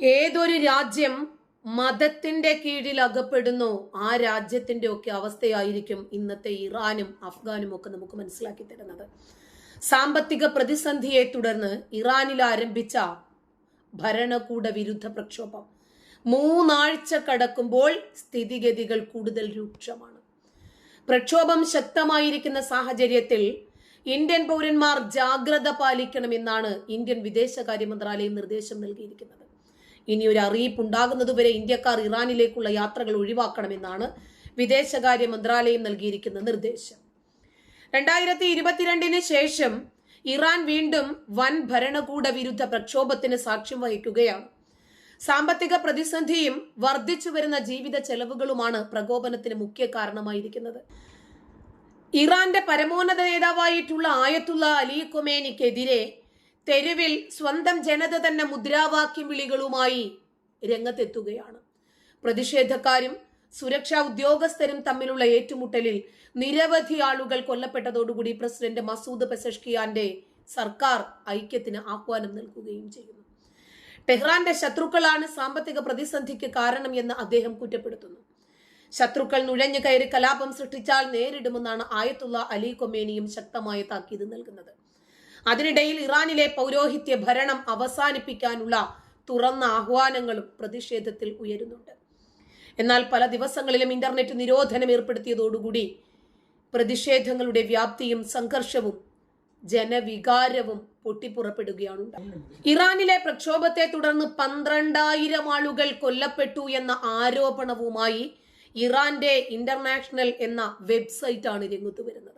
ഏതൊരു രാജ്യം മതത്തിന്റെ കീഴിൽ അകപ്പെടുന്നു ആ രാജ്യത്തിന്റെ ഒക്കെ അവസ്ഥയായിരിക്കും ഇന്നത്തെ ഇറാനും അഫ്ഗാനും ഒക്കെ നമുക്ക് മനസ്സിലാക്കി തരുന്നത്. സാമ്പത്തിക പ്രതിസന്ധിയെ തുടർന്ന് ഇറാനിൽ ആരംഭിച്ച ഭരണകൂട വിരുദ്ധ പ്രക്ഷോഭം. മൂന്നാഴ്ച കടക്കുമ്പോൾ സ്ഥിതിഗതികൾ കൂടുതൽ രൂക്ഷമാണ്. പ്രക്ഷോഭം ശക്തമായിരിക്കുന്ന സാഹചര്യത്തിൽ ഇന്ത്യൻ പൗരന്മാർ ജാഗ്രത പാലിക്കണമെന്നാണ് ഇന്ത്യൻ വിദേശകാര്യ മന്ത്രാലയം നിർദ്ദേശം നൽകിയിരിക്കുന്നത്. ഇനി ഒരു അറിയിപ്പ് ഉണ്ടാകുന്നതുവരെ ഇന്ത്യക്കാർ ഇറാനിലേക്കുള്ള യാത്രകൾ ഒഴിവാക്കണമെന്നാണ് വിദേശകാര്യ മന്ത്രാലയം നൽകിയിരിക്കുന്ന നിർദ്ദേശം. രണ്ടായിരത്തി ഇരുപത്തിരണ്ടിന് ശേഷം ഇറാൻ വീണ്ടും വൻ ഭരണകൂട വിരുദ്ധ പ്രക്ഷോഭത്തിന് സാക്ഷ്യം വഹിക്കുകയാണ്. സാമ്പത്തിക പ്രതിസന്ധിയും വർദ്ധിച്ചു വരുന്ന ജീവിത ചെലവുകളുമാണ് പ്രകോപനത്തിന് മുഖ്യ കാരണമായിരിക്കുന്നത്. ഇറാന്റെ പരമോന്നത നേതാവായിട്ടുള്ള ആയത്തുള്ള അലി കൊമേനിക്കെതിരെ തെരുവിൽ സ്വന്തം ജനത തന്നെ മുദ്രാവാക്യം വിളികളുമായി രംഗത്തെത്തുകയാണ്. പ്രതിഷേധക്കാരും സുരക്ഷാ ഉദ്യോഗസ്ഥരും തമ്മിലുള്ള ഏറ്റുമുട്ടലിൽ നിരവധി ആളുകൾ കൊല്ലപ്പെട്ടതോടുകൂടി പ്രസിഡന്റ് മസൂദ് പെസഷ്കിയാന്റെ സർക്കാർ ഐക്യത്തിന് ആഹ്വാനം നൽകുകയും ചെയ്യുന്നു. ടെഹ്റാന്റെ ശത്രുക്കളാണ് സാമ്പത്തിക പ്രതിസന്ധിക്ക് കാരണം എന്ന് അദ്ദേഹം കുറ്റപ്പെടുത്തുന്നു. ശത്രുക്കൾ നുഴഞ്ഞു കയറി കലാപം സൃഷ്ടിച്ചാൽ നേരിടുമെന്നാണ് ആയത്തുള്ള അലി കൊമേനിയും ശക്തമായ താക്കീത് നൽകുന്നത്. അതിനിടയിൽ ഇറാനിലെ പൗരോഹിത്യ ഭരണം അവസാനിപ്പിക്കാനുള്ള തുറന്ന ആഹ്വാനങ്ങളും പ്രതിഷേധത്തിൽ ഉയരുന്നുണ്ട്. എന്നാൽ പല ദിവസങ്ങളിലും ഇന്റർനെറ്റ് നിരോധനം ഏർപ്പെടുത്തിയതോടുകൂടി പ്രതിഷേധങ്ങളുടെ വ്യാപ്തിയും സംഘർഷവും ജനവികാരവും പൊട്ടിപ്പുറപ്പെടുകയാണ് ഇറാനിലെ പ്രക്ഷോഭത്തെ തുടർന്ന് പന്ത്രണ്ടായിരം ആളുകൾ കൊല്ലപ്പെട്ടു എന്ന ആരോപണവുമായി ഇറാന്റെ ഇന്റർനാഷണൽ എന്ന വെബ്സൈറ്റ് ആണ് രംഗത്ത് വരുന്നത്.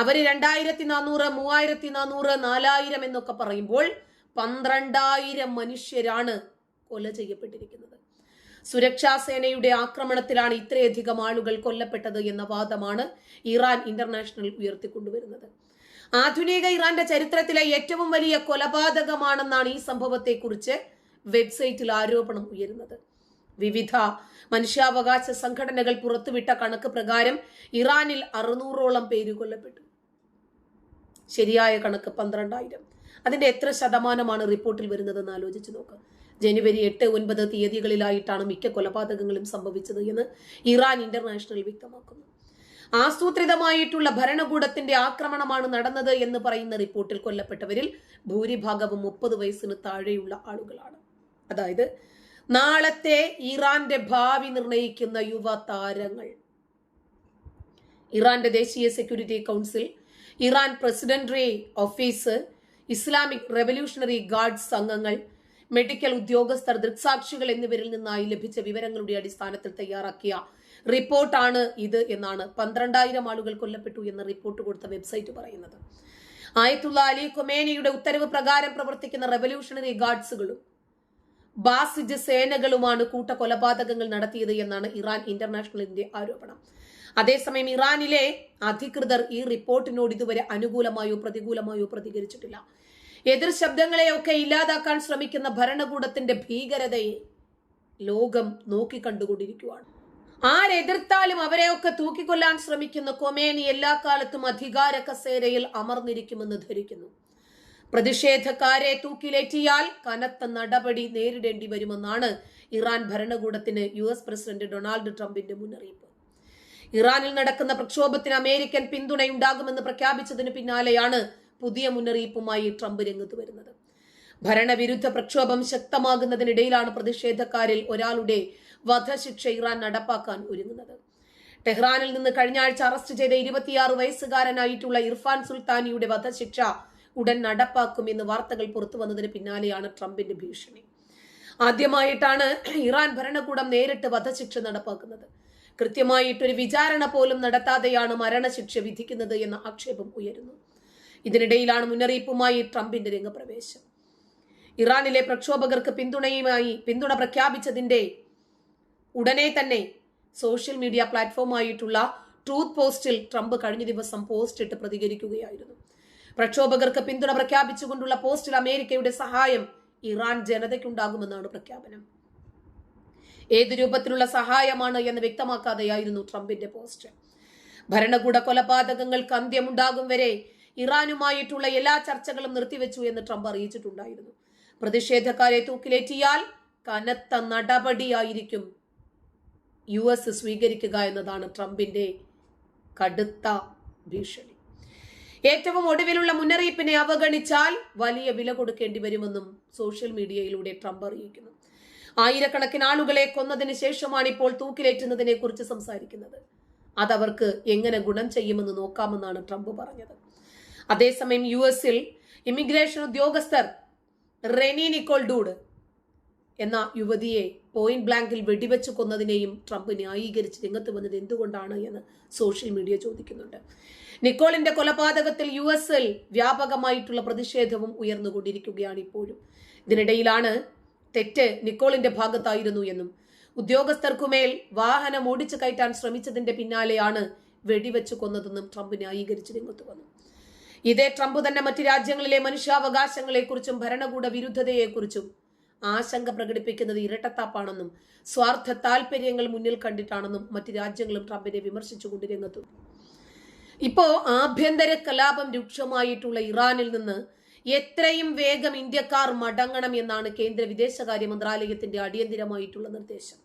അവർ രണ്ടായിരത്തി നാനൂറ് മൂവായിരത്തി നാനൂറ് നാലായിരം എന്നൊക്കെ പറയുമ്പോൾ പന്ത്രണ്ടായിരം മനുഷ്യരാണ് കൊല ചെയ്യപ്പെട്ടിരിക്കുന്നത്. സുരക്ഷാ സേനയുടെ ആക്രമണത്തിലാണ് ഇത്രയധികം ആളുകൾ കൊല്ലപ്പെട്ടത് എന്ന വാദമാണ് ഇറാൻ ഇന്റർനാഷണൽ ഉയർത്തിക്കൊണ്ടുവരുന്നത്. ആധുനിക ഇറാന്റെ ചരിത്രത്തിലെ ഏറ്റവും വലിയ കൊലപാതകമാണെന്നാണ് ഈ സംഭവത്തെക്കുറിച്ച് വെബ്സൈറ്റിൽ ആരോപണം ഉയരുന്നത്. വിവിധ മനുഷ്യാവകാശ സംഘടനകൾ പുറത്തുവിട്ട കണക്ക് പ്രകാരം ഇറാനിൽ അറുന്നൂറോളം പേര് കൊല്ലപ്പെട്ടു. ശരിയായ കണക്ക് പന്ത്രണ്ടായിരം. അതിന്റെ എത്ര ശതമാനമാണ് റിപ്പോർട്ടിൽ വരുന്നതെന്ന് ആലോചിച്ച് നോക്കുക ജനുവരി എട്ട് ഒൻപത് തീയതികളിലായിട്ടാണ് മിക്ക കൊലപാതകങ്ങളും സംഭവിച്ചത് എന്ന് ഇറാൻ ഇന്റർനാഷണൽ വ്യക്തമാക്കുന്നു. ആസൂത്രിതമായിട്ടുള്ള ഭരണകൂടത്തിന്റെ ആക്രമണമാണ് നടന്നത് എന്ന് പറയുന്ന റിപ്പോർട്ടിൽ കൊല്ലപ്പെട്ടവരിൽ ഭൂരിഭാഗവും മുപ്പത് വയസ്സിന് താഴെയുള്ള ആളുകളാണ്. അതായത് നാളത്തെ ഇറാന്റെ ഭാവി നിർണയിക്കുന്ന യുവ താരങ്ങൾ. ഇറാന്റെ ദേശീയ security council Iran presidential office Islamic revolutionary guards അംഗങ്ങൾ മെഡിക്കൽ ഉദ്യോഗസ്ഥർ ദൃക്സാക്ഷികൾ എന്നിവരിൽ നിന്നായി ലഭിച്ച വിവരങ്ങളുടെ അടിസ്ഥാനത്തിൽ തയ്യാറാക്കിയ റിപ്പോർട്ടാണ് ഇത് എന്നാണ് പന്ത്രണ്ടായിരം ആളുകൾ കൊല്ലപ്പെട്ടു എന്ന റിപ്പോർട്ട് കൊടുത്ത വെബ്സൈറ്റ് പറയുന്നത്. ആയത്തുള്ള അലി കൊമേനിയുടെ ഉത്തരവ് പ്രകാരം പ്രവർത്തിക്കുന്ന റവല്യൂഷണറി ഗാർഡ്സുകളും ബാസിജ് സേനകളുമാണ് കൂട്ടക്കൊലപാതകങ്ങൾ നടത്തിയത് എന്നാണ് ഇറാൻ ഇന്റർനാഷണലിന്റെ ആരോപണം. അതേസമയം ഇറാനിലെ അധികൃതർ ഈ റിപ്പോർട്ടിനോട് ഇതുവരെ അനുകൂലമായോ പ്രതികൂലമായോ പ്രതികരിച്ചിട്ടില്ല. എതിർ ശബ്ദങ്ങളെയൊക്കെ ഇല്ലാതാക്കാൻ ശ്രമിക്കുന്ന ഭരണകൂടത്തിന്റെ ഭീകരതയെ ലോകം നോക്കിക്കണ്ടുകൊണ്ടിരിക്കുകയാണ് ആരെതിർത്താലും അവരെയൊക്കെ തൂക്കിക്കൊല്ലാൻ ശ്രമിക്കുന്ന കൊമേനി എല്ലാ കാലത്തും അധികാര കസേരയിൽ അമർന്നിരിക്കുമെന്ന് ധരിക്കുന്നു. പ്രതിഷേധക്കാരെ തൂക്കിലേറ്റിയാൽ കനത്ത നടപടി നേരിടേണ്ടി വരുമെന്നാണ് ഇറാൻ ഭരണകൂടത്തിന് യു പ്രസിഡന്റ് ഡൊണാൾഡ് ട്രംപിന്റെ മുന്നറിയിപ്പ്. ഇറാനിൽ നടക്കുന്ന പ്രക്ഷോഭത്തിന് അമേരിക്കൻ പിന്തുണയുണ്ടാകുമെന്ന് പ്രഖ്യാപിച്ചതിന് പിന്നാലെയാണ് പുതിയ മുന്നറിയിപ്പുമായി ട്രംപ് രംഗത്ത് വരുന്നത്. ഭരണവിരുദ്ധ പ്രക്ഷോഭം ശക്തമാകുന്നതിനിടയിലാണ് പ്രതിഷേധക്കാരിൽ ഒരാളുടെ വധശിക്ഷ ഇറാൻ നടപ്പാക്കാൻ ഒരുങ്ങുന്നത്. ടെഹ്റാനിൽ നിന്ന് കഴിഞ്ഞ ആഴ്ച അറസ്റ്റ് ചെയ്ത ഇരുപത്തിയാറ് വയസ്സുകാരനായിട്ടുള്ള ഇർഫാൻ സുൽത്താനിയുടെ വധശിക്ഷ ഉടൻ നടപ്പാക്കുമെന്ന് വാർത്തകൾ പുറത്തു വന്നതിന് പിന്നാലെയാണ് ട്രംപിന്റെ ഭീഷണി. ആദ്യമായിട്ടാണ് ഇറാൻ ഭരണകൂടം നേരിട്ട് വധശിക്ഷ നടപ്പാക്കുന്നത്. കൃത്യമായിട്ടൊരു വിചാരണ പോലും നടത്താതെയാണ് മരണശിക്ഷ വിധിക്കുന്നത് എന്ന ആക്ഷേപം ഉയരുന്നു. ഇതിനിടയിലാണ് മുന്നറിയിപ്പുമായി ട്രംപിന്റെ രംഗപ്രവേശം. ഇറാനിലെ പ്രക്ഷോഭകർക്ക് പിന്തുണയുമായി പിന്തുണ പ്രഖ്യാപിച്ചതിന്റെ ഉടനെ തന്നെ സോഷ്യൽ മീഡിയ പ്ലാറ്റ്ഫോമായിട്ടുള്ള ട്രൂത്ത് പോസ്റ്റിൽ ട്രംപ് കഴിഞ്ഞ ദിവസം പോസ്റ്റ് ഇട്ട് പ്രതികരിക്കുകയായിരുന്നു. പ്രക്ഷോഭകർക്ക് പിന്തുണ പ്രഖ്യാപിച്ചുകൊണ്ടുള്ള പോസ്റ്റിൽ അമേരിക്കയുടെ സഹായം ഇറാൻ ജനതയ്ക്കുണ്ടാകുമെന്നാണ് പ്രഖ്യാപനം. ഏത് രൂപത്തിലുള്ള സഹായമാണ് എന്ന് വ്യക്തമാക്കാതെയായിരുന്നു ട്രംപിന്റെ പോസ്റ്റ്. ഭരണകൂട കൊലപാതകങ്ങൾക്ക് അന്ത്യമുണ്ടാകും വരെ ഇറാനുമായിട്ടുള്ള എല്ലാ ചർച്ചകളും നിർത്തിവെച്ചു എന്ന് ട്രംപ് അറിയിച്ചിട്ടുണ്ടായിരുന്നു. പ്രതിഷേധക്കാരെ തൂക്കിലേറ്റിയാൽ കനത്ത നടപടിയായിരിക്കും യു എസ് സ്വീകരിക്കുക എന്നതാണ് ട്രംപിന്റെ കടുത്ത ഭീഷണി. ഏറ്റവും ഒടുവിലുള്ള മുന്നറിയിപ്പിനെ അവഗണിച്ചാൽ വലിയ വില കൊടുക്കേണ്ടി വരുമെന്നും സോഷ്യൽ മീഡിയയിലൂടെ ട്രംപ് അറിയിക്കുന്നു. ആയിരക്കണക്കിന് ആളുകളെ കൊന്നതിന് ശേഷമാണ് ഇപ്പോൾ തൂക്കിലേറ്റുന്നതിനെ കുറിച്ച് സംസാരിക്കുന്നത്. അതവർക്ക് എങ്ങനെ ഗുണം ചെയ്യുമെന്ന് നോക്കാമെന്നാണ് ട്രംപ് പറഞ്ഞത്. അതേസമയം യു എസിൽ ഇമിഗ്രേഷൻ ഉദ്യോഗസ്ഥർ റെനി നിക്കോൾ ഡൂഡ് എന്ന യുവതിയെ പോയിന്റ് ബ്ലാങ്കിൽ വെടിവെച്ച് കൊന്നതിനെയും ട്രംപ് ന്യായീകരിച്ച് രംഗത്ത് വന്നത് എന്തുകൊണ്ടാണ് എന്ന് സോഷ്യൽ മീഡിയ ചോദിക്കുന്നുണ്ട്. നിക്കോളിന്റെ കൊലപാതകത്തിൽ യു എസിൽ വ്യാപകമായിട്ടുള്ള പ്രതിഷേധവും ഉയർന്നുകൊണ്ടിരിക്കുകയാണ് ഇപ്പോഴും. ഇതിനിടയിലാണ് തെറ്റ് നിക്കോളിന്റെ ഭാഗത്തായിരുന്നു എന്നും. ഉദ്യോഗസ്ഥർക്കുമേൽ വാഹനം ഓടിച്ചു കയറ്റാൻ ശ്രമിച്ചതിന്റെ പിന്നാലെയാണ് വെടിവെച്ചു കൊന്നതെന്നും ട്രംപ് ന്യായീകരിച്ച് രംഗത്ത് വന്നു. ഇതേ ട്രംപ് തന്നെ മറ്റ് രാജ്യങ്ങളിലെ മനുഷ്യാവകാശങ്ങളെക്കുറിച്ചും ഭരണകൂട വിരുദ്ധതയെക്കുറിച്ചും ആശങ്ക പ്രകടിപ്പിക്കുന്നത് ഇരട്ടത്താപ്പാണെന്നും സ്വാർത്ഥ താല്പര്യങ്ങൾ മുന്നിൽ കണ്ടിട്ടാണെന്നും മറ്റ് രാജ്യങ്ങളും ട്രംപിനെ വിമർശിച്ചുകൊണ്ട് രംഗത്തു ഇപ്പോ ആഭ്യന്തര കലാപം രൂക്ഷമായിട്ടുള്ള ഇറാനിൽ നിന്ന് എത്രയും വേഗം ഇന്ത്യക്കാർ മടങ്ങണം എന്നാണ് കേന്ദ്ര വിദേശകാര്യ മന്ത്രാലയത്തിന്റെ അടിയന്തിരമായിട്ടുള്ള നിർദ്ദേശം.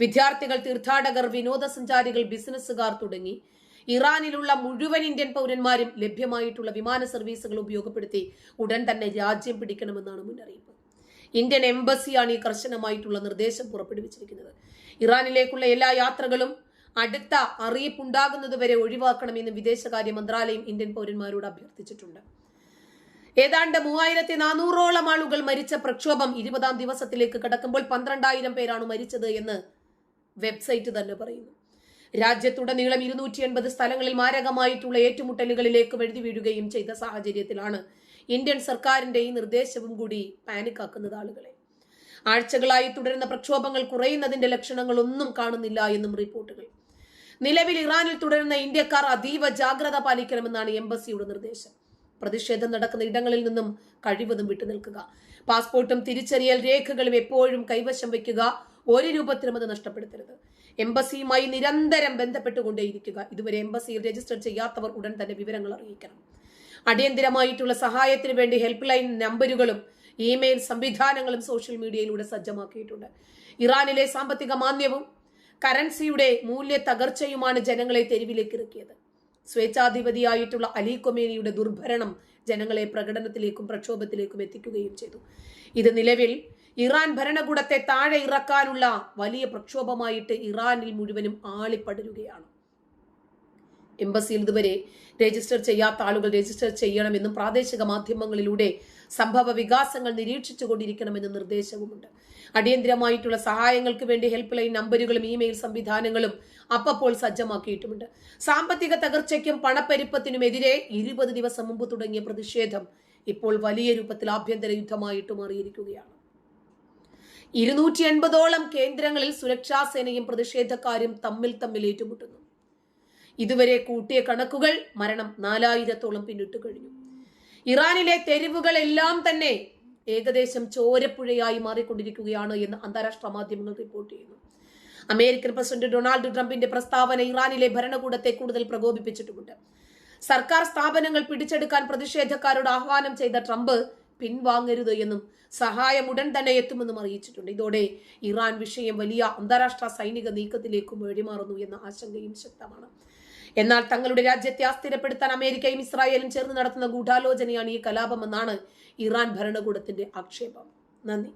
വിദ്യാർത്ഥികൾ തീർത്ഥാടകർ വിനോദസഞ്ചാരികൾ ബിസിനസ്സുകാർ തുടങ്ങി ഇറാനിലുള്ള മുഴുവൻ ഇന്ത്യൻ പൗരന്മാരും ലഭ്യമായിട്ടുള്ള വിമാന സർവീസുകൾ ഉപയോഗപ്പെടുത്തി ഉടൻ തന്നെ രാജ്യം പിടിക്കണമെന്നാണ് മുന്നറിയിപ്പ്. ഇന്ത്യൻ എംബസിയാണ് ഈ കർശനമായിട്ടുള്ള നിർദ്ദേശം പുറപ്പെടുവിച്ചിരിക്കുന്നത്. ഇറാനിലേക്കുള്ള എല്ലാ യാത്രകളും അടുത്ത അറിയിപ്പുണ്ടാകുന്നതുവരെ ഒഴിവാക്കണമെന്ന് വിദേശകാര്യ മന്ത്രാലയം ഇന്ത്യൻ പൗരന്മാരോട് അഭ്യർത്ഥിച്ചിട്ടുണ്ട്. ഏതാണ്ട് മൂവായിരത്തി നാനൂറോളം ആളുകൾ മരിച്ച പ്രക്ഷോഭം ഇരുപതാം ദിവസത്തിലേക്ക് കടക്കുമ്പോൾ പന്ത്രണ്ടായിരം പേരാണ് മരിച്ചത് എന്ന് വെബ്സൈറ്റ് തന്നെ പറയുന്നു. രാജ്യത്തുടനീളം ഇരുന്നൂറ്റി എൺപത് സ്ഥലങ്ങളിൽ മാരകമായിട്ടുള്ള ഏറ്റുമുട്ടലുകളിലേക്ക് വഴുതി വീഴുകയും ചെയ്ത സാഹചര്യത്തിലാണ് ഇന്ത്യൻ സർക്കാരിന്റെ ഈ നിർദ്ദേശവും കൂടി പാനിക്കാക്കുന്നത് ആളുകളെ. ആഴ്ചകളായി തുടരുന്ന പ്രക്ഷോഭങ്ങൾ കുറയുന്നതിന്റെ ലക്ഷണങ്ങളൊന്നും കാണുന്നില്ല എന്നും റിപ്പോർട്ടുകൾ. നിലവിൽ ഇറാനിൽ തുടരുന്ന ഇന്ത്യക്കാർ അതീവ ജാഗ്രത പാലിക്കണമെന്നാണ് എംബസിയുടെ നിർദ്ദേശം. പ്രതിഷേധം നടക്കുന്ന ഇടങ്ങളിൽ നിന്നും കഴിവതും വിട്ടുനിൽക്കുക. പാസ്പോർട്ടും തിരിച്ചറിയൽ രേഖകളും എപ്പോഴും കൈവശം വയ്ക്കുക ഒരു രൂപത്തിലും അത് നഷ്ടപ്പെടുത്തരുത്. എംബസിയുമായി നിരന്തരം ബന്ധപ്പെട്ടുകൊണ്ടേയിരിക്കുക. ഇതുവരെ എംബസിയിൽ രജിസ്റ്റർ ചെയ്യാത്തവർ ഉടൻ തന്നെ വിവരങ്ങൾ അറിയിക്കണം. അടിയന്തിരമായിട്ടുള്ള സഹായത്തിന് വേണ്ടി ഹെൽപ്പ് ലൈൻ നമ്പറുകളും ഇമെയിൽ സംവിധാനങ്ങളും സോഷ്യൽ മീഡിയയിലൂടെ സജ്ജമാക്കിയിട്ടുണ്ട്. ഇറാനിലെ സാമ്പത്തിക മാന്ദ്യവും കറൻസിയുടെ മൂല്യ തകർച്ചയുമാണ് ജനങ്ങളെ തെരുവിലേക്ക് ഇറക്കിയത്. സ്വേച്ഛാധിപതിയായിട്ടുള്ള അലി കൊമേനിയുടെ ദുർഭരണം ജനങ്ങളെ പ്രകടനത്തിലേക്കും പ്രക്ഷോഭത്തിലേക്കും എത്തിക്കുകയും ചെയ്തു. ഇത് നിലവിൽ ഇറാൻ ഭരണകൂടത്തെ താഴെ ഇറക്കാനുള്ള വലിയ പ്രക്ഷോഭമായിട്ട് ഇറാനിൽ മുഴുവനും ആളിപ്പടരുകയാണ്. എംബസിയിൽ ഇതുവരെ രജിസ്റ്റർ ചെയ്യാത്ത ആളുകൾ രജിസ്റ്റർ ചെയ്യണമെന്നും പ്രാദേശിക മാധ്യമങ്ങളിലൂടെ സംഭവ വികാസങ്ങൾ നിരീക്ഷിച്ചു കൊണ്ടിരിക്കണമെന്നും നിർദ്ദേശവുമുണ്ട്. അടിയന്തിരമായിട്ടുള്ള സഹായങ്ങൾക്ക് വേണ്ടി ഹെൽപ്പ് ലൈൻ നമ്പറുകളും ഇമെയിൽ സംവിധാനങ്ങളും അപ്പപ്പോൾ സജ്ജമാക്കിയിട്ടുമുണ്ട്. സാമ്പത്തിക തകർച്ചയ്ക്കും പണപ്പെരുപ്പത്തിനുമെതിരെ ഇരുപത് ദിവസം മുമ്പ് തുടങ്ങിയ പ്രതിഷേധം ഇപ്പോൾ വലിയ രൂപത്തിൽ ആഭ്യന്തര യുദ്ധമായിട്ട് മാറിയിരിക്കുകയാണ്. ഇരുന്നൂറ്റി എൺപതോളം കേന്ദ്രങ്ങളിൽ സുരക്ഷാസേനയും പ്രതിഷേധക്കാരും തമ്മിൽ തമ്മിൽ ഏറ്റുമുട്ടുന്നു. ഇതുവരെ കൂട്ടിയ കണക്കുകൾ മരണം നാലായിരത്തോളം പിന്നിട്ട് കഴിഞ്ഞു. ഇറാനിലെ തെരുവുകളെല്ലാം തന്നെ ഏകദേശം ചോരപ്പുഴയായി മാറിക്കൊണ്ടിരിക്കുകയാണ് എന്ന് അന്താരാഷ്ട്ര മാധ്യമങ്ങൾ റിപ്പോർട്ട് ചെയ്യുന്നു. അമേരിക്കൻ പ്രസിഡന്റ് ഡൊണാൾഡ് ട്രംപിന്റെ പ്രസ്താവന ഇറാനിലെ ഭരണകൂടത്തെ കൂടുതൽ പ്രകോപിപ്പിച്ചിട്ടുമുണ്ട്. സർക്കാർ സ്ഥാപനങ്ങൾ പിടിച്ചെടുക്കാൻ പ്രതിഷേധക്കാരോട് ആഹ്വാനം ചെയ്ത ട്രംപ് പിൻവാങ്ങരുത് എന്നും സഹായം ഉടൻ തന്നെ എത്തുമെന്നും അറിയിച്ചിട്ടുണ്ട്. ഇതോടെ ഇറാൻ വിഷയം വലിയ അന്താരാഷ്ട്ര സൈനിക നീക്കത്തിലേക്കും വഴിമാറുന്നു എന്ന ആശങ്കയും ശക്തമാണ്. എന്നാൽ തങ്ങളുടെ രാജ്യത്തെ അസ്ഥിരപ്പെടുത്താൻ അമേരിക്കയും ഇസ്രായേലും ചേർന്ന് നടത്തുന്ന ഗൂഢാലോചനയാണ് ഈ കലാപമെന്നാണ് ഇറാൻ ഭരണകൂടത്തിന്റെ ആക്ഷേപം. നന്ദി.